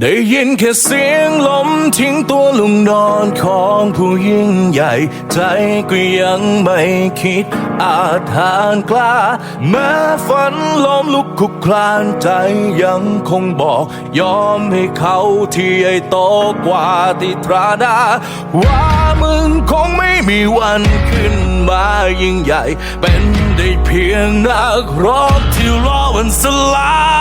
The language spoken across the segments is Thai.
ได้ยินแค่เสียงลมทิ้งตัวลงนอนของผู้ยิ่งใหญ่ ใจก็ยังไม่คิดอาจหานกล้า แม้ฝันล้มลุกคุกคลานใจยังคงบอก ยอมให้เขาที่ใหญ่โตกว่าที่ตราดา ว่ามึงคงไม่มีวันขึ้นมายิ่งใหญ่ เป็นได้เพียงนักร้องที่รอวันสลาย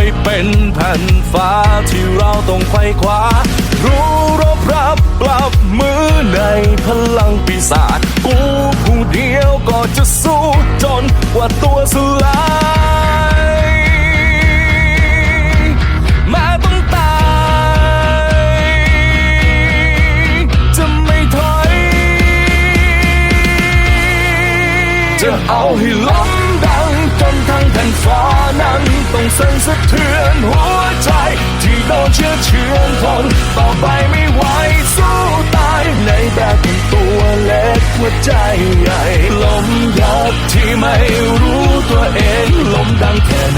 ไปเป็นแผ่นฟ้าที่เราต้องไขว้คว้า รู้รบรับปรับมือในพลังปีศาจกูผู้เดียวก็จะสู้จนกว่าตัวสลายแม้ต้องตาย จะไม่ถอย จะเอาให้ล้ม สั่นสะเทือนหัวใจ ที่โดนเชื้อเชื้อนทนต่อไปไม่ไหวสู้ตายในแบบเป็นตัวเล็กหัวใจใหญ่ลมยับที่ไม่รู้ตัวเองลมดังแค่ไหน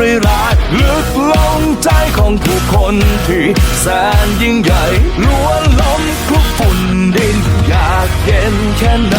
รงร้ายร้ายลึกลงใจของผู้คนที่แสนยิ่งใหญ่ล้วนล้มคลุกฝุ่นดินอยากเย็นแค่ไหน